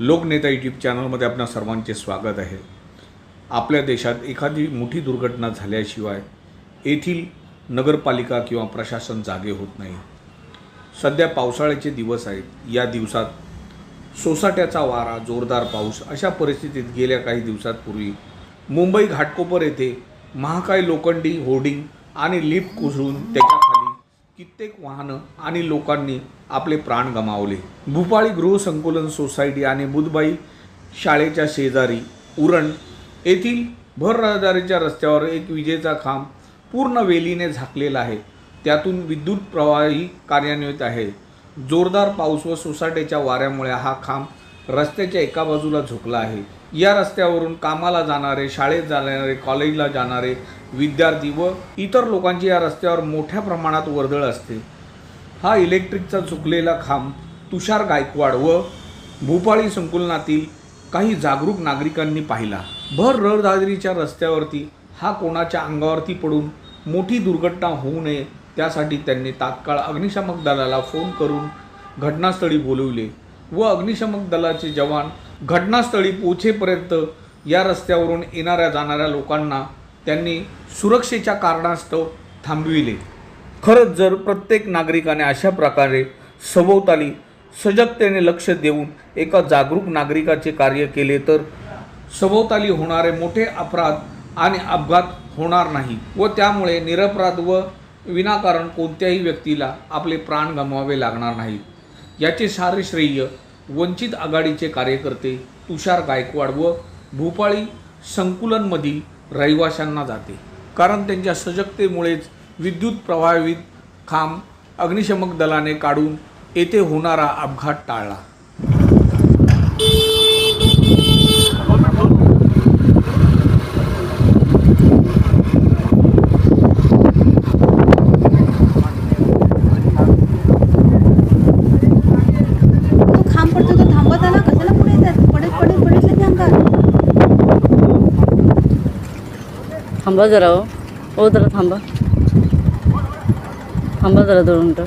लोकनेता YouTube चॅनलमध्ये आपणा सर्वांचे स्वागत आहे. आपल्या देशात एखादी मोठी दुर्घटना झाल्याशिवाय येथील नगरपालिका किंवा प्रशासन जागे होत नाही. सध्या पावसाळ्याचे दिवस आहेत. या दिवसात सोसाट्याचा वारा जोरदार पाऊस अशा परिस्थितीत गेल्या काही दिवसांपूर्वी मुंबई घाटकोपर येथे महाकाय लोखंडी होर्डिंग आणि लिफ्ट कोसळून त्याच्या कित्येक वाहनं आणि लोकांनी आपले प्राण गमावले. भूपाळी गृहसंकुलन सोसायटी आणि बुधबाई शाळेच्या शेजारी उरण येथील भर रहदारीच्या रस्त्यावर एक विजेचा खांब पूर्ण वेलीने झाकलेला आहे. त्यातून विद्युत प्रवाही कार्यान्वित आहे. जोरदार पाऊस व सोसाट्याच्या वाऱ्यामुळे हा खांब रस्त्याच्या एका बाजूला झुकला आहे. या रस्त्यावरून कामाला जाणारे शाळेत जाणारे कॉलेजला जाणारे विद्यार्थी व इतर लोकांची या रस्त्यावर मोठ्या प्रमाणात वर्दळ असते. हा इलेक्ट्रिकचा चुकलेला खांब तुषार गायकवाड व भूपाळी संकुलनातील काही जागरूक नागरिकांनी पाहिला. भर रहदारीच्या रस्त्यावरती हा कोणाच्या अंगावरती पडून मोठी दुर्घटना होऊ नये त्यासाठी त्यांनी तात्काळ अग्निशामक दलाला फोन करून घटनास्थळी बोलवले व अग्निशामक दलाचे जवान घटनास्थळी पोहोचेपर्यंत या रस्त्यावरून येणाऱ्या जाणाऱ्या लोकांना त्यांनी सुरक्षेच्या कारणास्तव थांबविले. खरंच जर प्रत्येक नागरिकाने अशा प्रकारे सभोवताली सजगतेने लक्ष देऊन एका जागरूक नागरिकाचे कार्य केले तर सभोवताली होणारे मोठे अपराध आणि अपघात होणार नाही व त्यामुळे निरपराध व विनाकारण कोणत्याही व्यक्तीला आपले प्राण गमवावे लागणार नाही. याचे सारे श्रेय वंचित आघाडीचे कार्यकर्ते तुषार गायकवाड व भोपाळी संकुलनमधील रहिवाशांना जाते. कारण त्यांच्या सजगतेमुळेच विद्युत प्रभावित खांब अग्निशमक दलाने काढून येथे होणारा अपघात टाळला. थांबा जरा हो. हो जरा थांबा. थांबा जरा दोन मिनटं.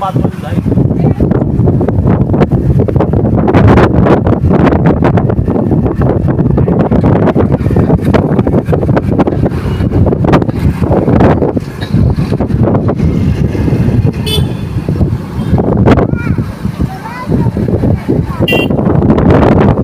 बात